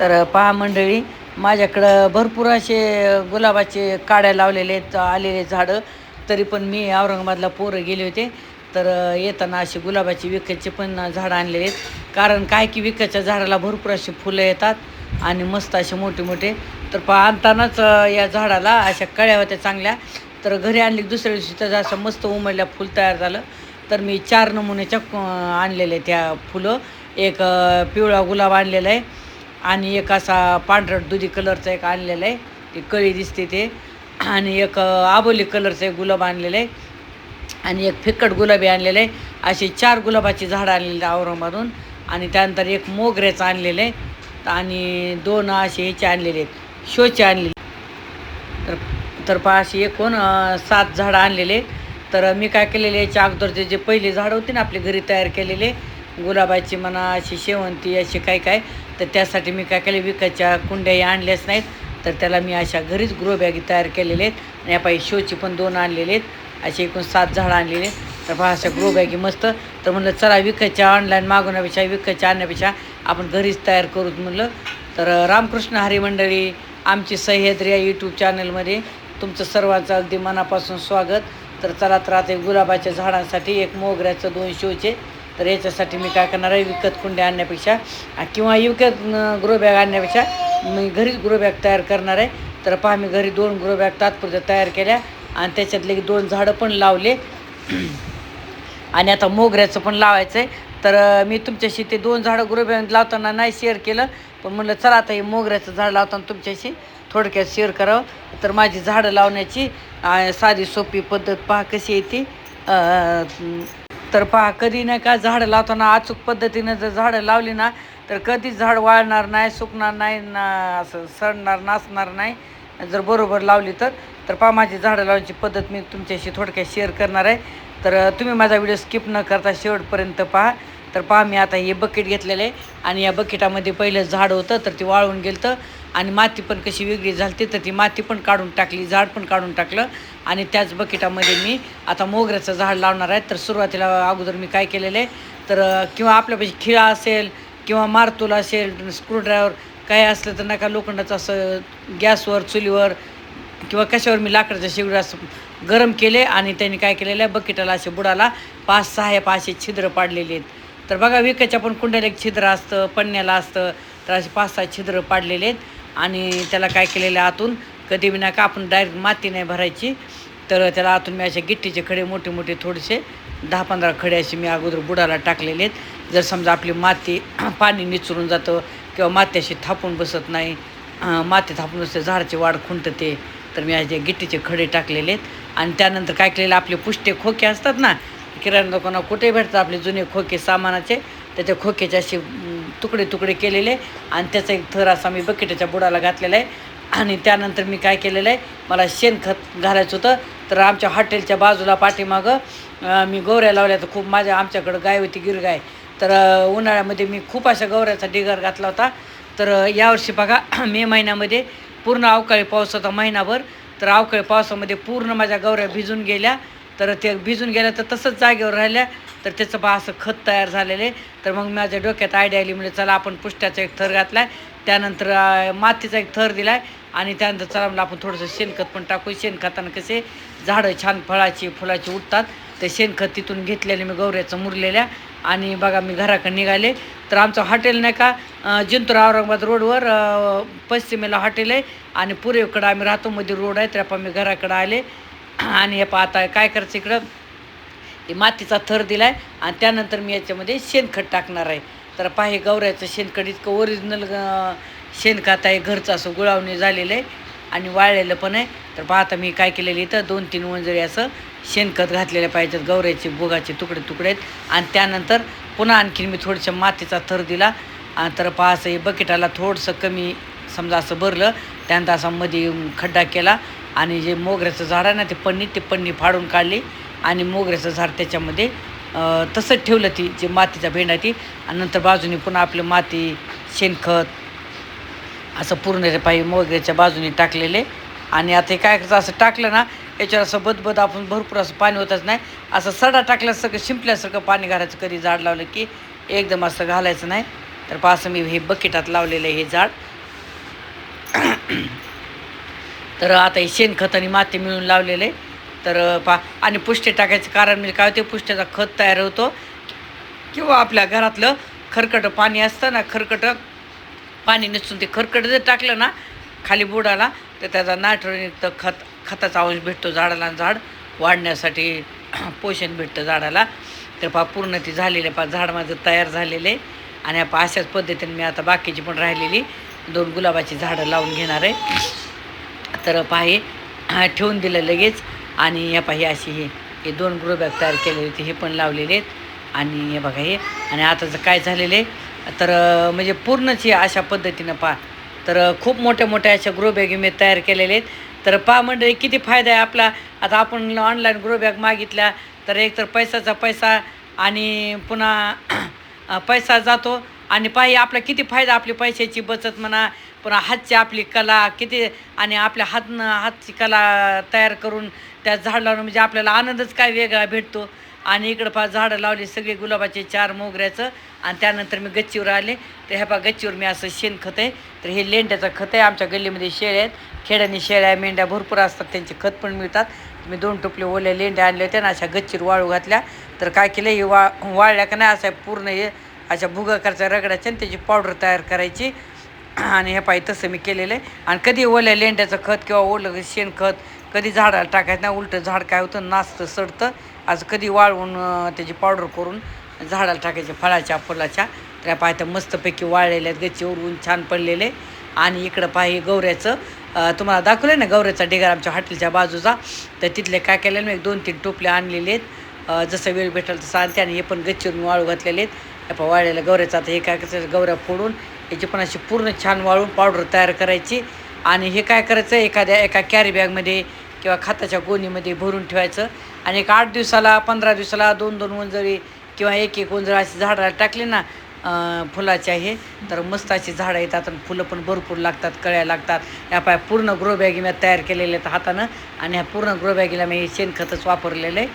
तर पहा मंडळी माझ्याकडं भरपूर असे गुलाबाचे काड्या लावलेले आहेत आलेले झाडं. तरी पण मी औरंगाबादला पोरं गेले होते. तर येताना असे गुलाबाची विकतचे पण झाडं आणलेले आहेत. कारण काय की विकतच्या झाडाला भरपूर अशी फुलं येतात आणि मस्त असे मोठे मोठे. तर पहा आणतानाच या झाडाला अशा कळ्या होत्या चांगल्या. तर घरी आणली दुसऱ्या दिवशी त्याचं असं मस्त उमडल्या फुल तयार झालं. तर मी चार नमुन्याच्या आणलेले त्या फुलं. एक पिवळा गुलाब आणलेला आहे. आणि एक असा पांढरट दुधी कलरचा एक आणलेला आहे. ती कळी दिसते ते. आणि एक आबोली कलरचं एक गुलाब आणलेलं आहे. आणि एक फिक्कट गुलाबी आणलेलं आहे. असे चार गुलाबाची झाडं आणलेली औरंगाबादून आणि त्यानंतर एक मोगऱ्याचं आणलेलं आहे. आणि दोन असे ह्याचे आणलेले आहेत. शोचे आणलेले तर तर पहा अशी एकूण सात झाडं आणलेले तर मी काय केलेले याच्या अगोदरचे जे पहिले झाडं होते ना आपले घरी तयार केलेले गुलाबाची म्हणा अशी शेवंती अशी काय काय तर त्यासाठी मी काय केले विकायच्या कुंड्याही आणल्याच नाहीत. तर त्याला मी अशा घरीच ग्रोबॅगी तयार केलेले आहेत. आणि या शोची पण दोन आणलेले आहेत. असे एकूण सात झाडं आणलेले आहेत. तर पहा अशा ग्रोबॅगी मस्त. तर म्हणलं चला विकतच्या ऑनलाईन मागवण्यापेक्षा विकतच्या आणण्यापेक्षा आपण घरीच तयार करूत म्हणलं. तर रामकृष्ण हरी मंडळी आमची सह्याद्री या यूट्यूब चॅनलमध्ये तुमचं सर्वांचं अगदी मनापासून स्वागत. तर चला तर आता गुलाबाच्या झाडांसाठी एक मोगऱ्याचं दोन शोचे तर याच्यासाठी मी काय करणार आहे विकत कुंड्या आणण्यापेक्षा किंवा विकत ग्रो बॅग आणण्यापेक्षा मी घरीच ग्रो बॅग तयार करणार आहे. तर पहा मी घरी दोन ग्रो बॅग तात्पुरत्या तयार केल्या आणि त्याच्यातले दोन झाडं पण लावले. आणि आता मोगऱ्याचं पण लावायचं आहे तर मी तुमच्याशी ते दोन झाडं ग्रोबॅग लावताना नाही शेअर केलं पण म्हणलं चला आता हे मोगऱ्याचं झाड लावताना तुमच्याशी थोडक्यात शेअर करावं. तर माझी झाडं लावण्याची साधी सोपी पद्धत पहा कशी येते ती. तर पहा कधी नाही का झाडं लावताना अचूक पद्धतीनं जर झाडं लावली ना तर कधीच झाड वाळणार नाही सुकणार नाही ना असं सडणार नाचणार नाही. जर बरोबर लावली तर तर पहा माझी झाडं लावण्याची पद्धत मी तुमच्याशी थोडक्यात शेअर करणार आहे. तर तुम्ही माझा व्हिडिओ स्किप न करता शेवटपर्यंत पहा. तर पहा मी आता हे बकेट घेतलेलं आहे आणि या बकेटामध्ये पहिलं झाड होतं तर ते वाळून गेलं तर आणि माती पण कशी वेगळी झाली तर ती माती पण काढून टाकली झाड पण काढून टाकलं. आणि त्याच बकेटामध्ये मी आता मोगऱ्याचं झाड लावणार आहे. तर सुरुवातीला अगोदर मी काय केलेलं आहे तर किंवा आपल्यापाशी खिळा असेल किंवा मारतूल असेल स्क्रूड्रायव्हर काय असलं तर नका लोखंडाचं असं गॅसवर चुलीवर किंवा कशावर मी लाकडाच्या शेगडी असं गरम केले आणि त्यांनी काय केलेलं आहे बकेटाला असे बुडाला पाच सहा या पाचशे छिद्र पाडलेले आहेत. तर बघा विकायच्या पण कुंड्याला एक छिद्र असतं पन्न्याला असतं तर असे पाच सहा छिद्र पाडलेले आहेत. आणि त्याला काय केलेलं आतून कधी बी का आपण डायरेक्ट माती नाही भरायची. तर त्याला आतून मी असे गिट्टीचे खडे मोठे मोठे थोडेसे दहा पंधरा खडे असे मी अगोदर बुडाला टाकलेले आहेत. जर समजा आपली माती पाणी निचरून जातं किंवा माती अशी थापून बसत नाही माती थापून बसते झाडाची वाढ खुंटते तर मी असे गिट्टीचे खडे टाकलेले आहेत. आणि त्यानंतर काय केलेलं आपले पुष्टे खोके असतात ना किराणा दुकानात कुठे भेटतात आपले जुने खोके सामानाचे त्याच्या खोक्याचे असे तुकडे तुकडे केलेले आणि त्याचा एक थर असा मी बकेटाच्या बुडाला घातलेला आहे. आणि त्यानंतर मी काय केलेलं आहे मला शेणखत घालायचं होतं. तर आमच्या हॉटेलच्या बाजूला पाठीमागं मी गौऱ्या लावल्या तर खूप माझ्या आमच्याकडं गाय होती गिरगाय. तर उन्हाळ्यामध्ये मी खूप अशा गौऱ्याचा डिगर घातला होता. तर यावर्षी बघा मे महिन्यामध्ये पूर्ण अवकाळी पाऊस होता महिनाभर तर अवकाळी पावसामध्ये पूर्ण माझ्या गौऱ्या भिजून गेल्या. तर ते भिजून गेल्या तर तसंच जागेवर राहिल्या. तर त्याचं बा असं खत तयार झालेले तर मग माझ्या डोक्यात आयडिया आली म्हणजे चला आपण पुष्ट्याचा एक थर घातला आहे त्यानंतर मातीचा एक थर दिला आहे आणि त्यानंतर चला म्हणलं आपण थोडंसं शेणखत पण टाकू शेणखतानं कसे झाडं छान फळाची फुलाची उठतात. ते शेणखत तिथून घेतलेले मी गौऱ्याचं मुरलेल्या. आणि बघा मी घराकडे निघाले. तर आमचं हॉटेल नाही का जिंतूर औरंगाबाद रोडवर पश्चिमेला हॉटेल आहे. आणि पूर्वेकडं आम्ही राहतो मध्ये रोड आहे. तर आपण मी घराकडं आले. आणि हे पहा आता काय करायचं इकडं? हे मातीचा थर दिला आहे आणि त्यानंतर मी याच्यामध्ये शेणखत टाकणार आहे. तर पहा हे गौऱ्याचं शेणखत इतकं ओरिजिनल शेणखत आहे. घरचं असं गुळावणी झालेलं आहे आणि वाळलेलं पण आहे. तर पहा आता मी काय केलेलं इथं? दोन तीन वंजरी असं शेणखत घातलेलं पाहिजेत. गौऱ्याचे भोगाचे तुकडे तुकडे आहेत. आणि त्यानंतर पुन्हा आणखीन मी थोडंसं मातीचा थर दिला. आणि तर पहा असं हे बकेटाला थोडंसं कमी समजा असं भरलं. त्यानंतर असा मध्ये खड्डा केला. आणि जे मोगऱ्याचं झाड आहे ना ते पन्नी ते पन्नी फाडून काढली आणि मोगऱ्याचं झाड त्याच्यामध्ये तसंच ठेवलं ती जे मातीचा भेंडा ती. आणि नंतर बाजूने पुन्हा आपलं माती शेणखत असं पूर्ण पाहिजे मोगऱ्याच्या बाजूने टाकलेले. आणि आता हे काय करायचं असं टाकलं ना याच्यावर असं बदबद आपण भरपूर असं पाणी होतच नाही. असं सडा टाकल्यासारखं शिंपल्यासारखं पाणी घालायचं कधी झाड लावलं की एकदम असं घालायचं नाही. तर पासं मी हे बकेटात लावलेलं हे झाड. तर आता हे शेणखत आणि माती मिळून लावलेलं. आहे तर पा आणि पुष्टे टाकायचं कारण म्हणजे काय होते पुष्ट्याचा खत तयार होतो. किंवा आपल्या घरातलं खरकटं पाणी असतं ना खरकटं पाणी नसून ते खरकट जर टाकलं ना खाली बुडाला तर त्याचा नायट्रोजनयुक्त खत खताचा अंश भेटतो झाडाला झाड वाढण्यासाठी पोषण भेटतं झाडाला. तर पा पूर्ण ती झालेले पा झाड माझं तयार झालेलं. आहे आणि पा अशाच पद्धतीने मी आता बाकीची पण राहिलेली दोन गुलाबाची झाडं लावून घेणार आहे. तर पहा हे ठेवून दिलं लगेच आणि या पाही अशी हे हे दोन ग्रो बॅग तयार केलेले होते हे पण लावलेले आहेत. आणि हे बघा हे आणि आता काय झालेलं आहे तर म्हणजे पूर्णच हे अशा पद्धतीनं पहा. तर खूप मोठ्या मोठ्या अशा ग्रो बॅग मी तयार केलेले आहेत. तर पहा मंडळी किती फायदा आहे आपला. आता आपण ऑनलाईन ग्रो बॅग मागितल्या तर एकतर पैशाचा पैसाचा पैसा आणि पुन्हा पैसा जातो. आणि पाहि आपला किती फायदा आपली पैशाची बचत म्हणा पुन्हा हातची आपली कला किती आणि आपल्या हातनं हातची कला तयार करून त्या झाड लावणं म्हणजे आपल्याला आनंदच काय वेगळा भेटतो. आणि इकडं पहा झाडं लावली सगळे गुलाबाचे चार मोगऱ्याचं आणि त्यानंतर मी गच्चीवर आले. तर ह्या पहा गच्चीवर मी असं शेणखत आहे. तर हे लेंड्याचं खत आहे. आमच्या गल्लीमध्ये शेळ्या आहेत. खेड्याने शेळ्या मेंढ्या भरपूर असतात. त्यांचे खत पण मिळतात. मी दोन टोपले ओल्या लेंड्या आणल्या होत्या ना अशा गच्चीवर वाळू घातल्या. तर काय केलं हे वा वाळल्या का नाही असं पूर्ण हे अशा भुगाकारच्या रगड्याच्या आणि त्याची पावडर तयार करायची. आणि हे पाहिजे तसं मी केलेलं आहे. आणि कधी ओल्या लेंड्याचं खत किंवा ओलं शेणखत कधी झाडाला टाकायचं नाही उलटं झाड काय होतं नाचतं सडतं. आज कधी वाळवून त्याची पावडर करून झाडाला टाकायचे फळाच्या फुलाच्या. त्या पाहिजे मस्तपैकी वाळलेल्या आहेत गच्चीवर ऊन छान पडलेले आणि इकडं पाहिजे गौऱ्याचं तुम्हाला दाखवलं ना गौऱ्याचा ढिगार आमच्या हॉटेलच्या बाजूचा. तर तिथले काय केलेलं मी एक दोन तीन टोपले आणलेले आहेत. जसं वेळ भेटेल तसं आणते. आणि हे पण गच्चीवरून वाळू घातलेले आहेत. हे वाळलेल्या वाळलेलं आता हे काय करायचं गवऱ्या फोडून याची पण अशी पूर्ण छान वाळून पावडर तयार करायची. आणि हे काय करायचं एखाद्या एका कॅरी बॅगमध्ये किंवा खताच्या गोणीमध्ये भरून ठेवायचं. आणि एक आठ दिवसाला पंधरा दिवसाला दोन दोन वंजळी किंवा एक एक वंजळ अशी झाडाला टाकली ना फुलाचे आहे तर मस्त अशी झाडं येतात आणि फुलं पण भरपूर लागतात कळ्या लागतात. ह्या पाय पूर्ण ग्रो बॅगी मी तयार केलेले आहेत हातानं आणि ह्या पूर्ण ग्रो बॅगीला मी शेणखतच वापरलेलं आहे.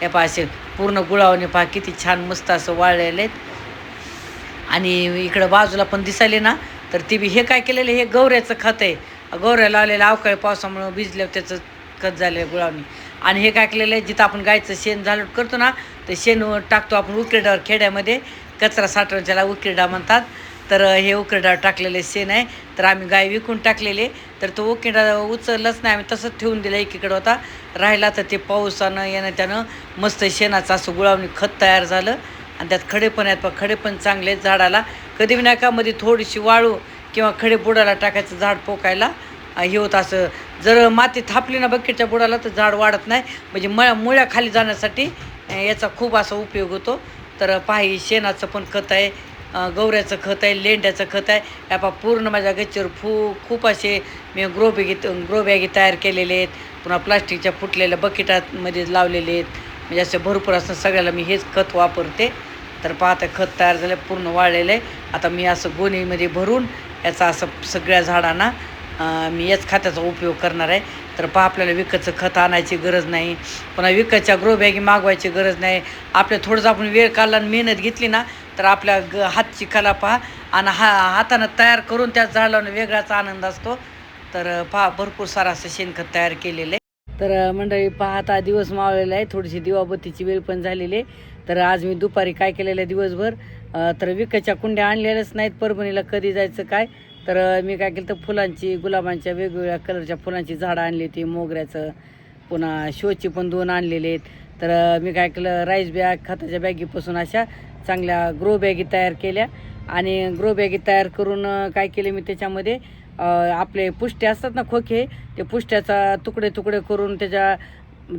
हे पहा असे पूर्ण गुळावणे पहा किती छान मस्त असं वाळलेले आहेत आणि इकडं बाजूला पण दिसायले ना तर ती बी हे काय केलेलं हे गौऱ्याचं खत आहे. गौऱ्या लावलेलं अवकाळी पावसामुळं भिजल्यावर त्याचं खत झालं गुळावणी. आणि हे काय केलेलं आहे? जिथं आपण गायचं शेण झालं करतो ना ते शेण टाकतो आपण उकिरड्यावर खेड्यामध्ये. कचरा साठवून त्याला उकिरडा म्हणतात. तर हे उकिरडा टाकलेले शेण आहे. तर आम्ही गाय विकून टाकलेले तर तो उकिरडा उचललाच नाही. आम्ही तसंच ठेवून दिलं एकीकडं होता. राहिला तर ते पावसानं येणं त्यानं मस्त शेणाचं असं गुळावणी खत तयार झालं. आणि त्यात खडे पण आहेत पण खडे पण चांगले आहेत झाडाला. कधी विनायकामध्ये थोडीशी वाळू किंवा खडे बुडाला टाकायचं झाड पोकायला हे होतं असं. जर माती थापली ना बकेटच्या बुडाला तर झाड वाढत नाही. म्हणजे मळ मुळ्या खाली जाण्यासाठी याचा खूप असा उपयोग होतो. तर पाही शेणाचं पण खत आहे. गवऱ्याचं खत आहे लेंड्याचं खत आहे. या पहा पूर्ण माझ्या गच्चीवर फू खूप असे मी ग्रो बॅगी ग्रो बॅगी तयार केलेले आहेत. पुन्हा प्लास्टिकच्या फुटलेल्या बकेटामध्ये लावलेले आहेत. म्हणजे असं भरपूर असं सगळ्याला मी हेच खत वापरते. तर पाहता खत तयार झालं पूर्ण वाळलेलं आहे. आता मी असं गोणीमध्ये भरून याचा असं सगळ्या झाडांना मी याच खताचा उपयोग करणार आहे. तर पहा आपल्याला विकतचं खत आणायची गरज नाही. पुन्हा विकतच्या ग्रोबॅगी मागवायची गरज नाही. आपल्या थोडंसं आपण वेळ काढला आणि मेहनत घेतली ना तर आपल्या ग हातची कला पहा. आणि हा हातानं तयार करून त्या झाड लावणं वेगळाच आनंद असतो. तर पहा भरपूर सारं असं शेणखत तयार केलेलं आहे. तर मंडळी पाहता दिवस मावळलेला आहे. थोडीशी दिवाबत्तीची वेळ पण झालेली आहे. तर आज मी दुपारी काय केलेलं आहे दिवसभर? तर विकतच्या कुंड्या आणलेल्याच नाहीत. परभणीला कधी जायचं काय? तर मी काय केलं तर फुलांची गुलाबांच्या वेगवेगळ्या कलरच्या फुलांची झाडं आणली होती मोगऱ्याचं. पुन्हा शोची पण दोन आणलेले आहेत. तर मी काय केलं राईस बॅग खताच्या बॅगीपासून अशा चांगल्या ग्रो बॅगी तयार केल्या. आणि ग्रो बॅगी तयार करून काय केले मी त्याच्यामध्ये आपले पुष्टे असतात ना खोके ते पुष्ट्याचा तुकडे तुकडे करून त्याच्या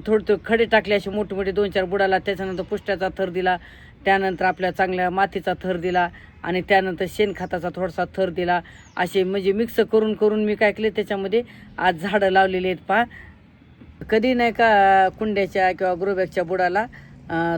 थोडे थोडे खडे टाकले असे मोठे मोठे दोन चार बुडाला त्याच्यानंतर पुष्ट्याचा थर दिला. त्यानंतर आपल्या चांगल्या मातीचा थर दिला आणि त्यानंतर शेणखताचा थोडासा थर दिला. असे म्हणजे मिक्स करून करून मी काय केले त्याच्यामध्ये आज झाडं लावलेली आहेत पहा. कधी नाही का कुंड्याच्या किंवा ग्रोबॅगच्या बुडाला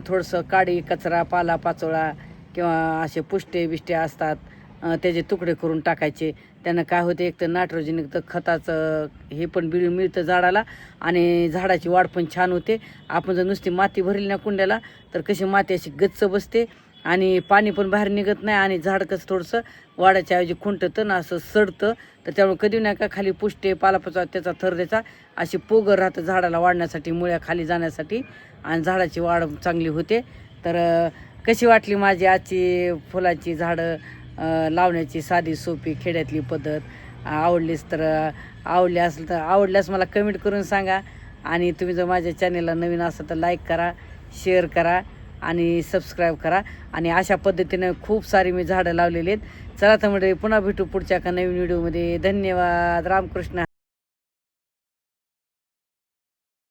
थोडंसं काडी कचरा पाला पाचोळा किंवा असे पुष्टे बिष्टे असतात. त्याचे तुकडे करून टाकायचे. त्यानं काय होते एक तर नायट्रोजन एक तर खताचं हे पण बिळ मिळतं झाडाला आणि झाडाची वाढ पण छान होते. आपण जर नुसती माती भरली ना कुंड्याला तर कशी माती अशी गच्च बसते आणि पाणी पण बाहेर निघत नाही आणि झाड कसं थोडंसं वाढायच्या ऐवजी खुंटतं ना असं सडतं. तर त्यामुळे कधी नाही का खाली पुष्टे पालापाचा त्याचा थर त्याचा अशी पोगर राहतं झाडाला वाढण्यासाठी मुळ्या खाली जाण्यासाठी आणि झाडाची वाढ चांगली होते. तर कशी वाटली माझी आजची फुलाची झाडं? लावण्याची साधी सोपी खेड्यातली पद्धत. आवडलीच तर आवडली असेल तर आवडल्यास मला कमेंट करून सांगा. आणि तुम्ही जर माझ्या चॅनेलला नवीन असाल तर लाईक करा शेअर करा आणि सबस्क्राईब करा. आणि अशा पद्धतीनं खूप सारी मी झाडं लावलेली आहेत. चला तर म्हणजे पुन्हा भेटू पुढच्या एका नवीन व्हिडिओमध्ये धन्यवाद. रामकृष्ण.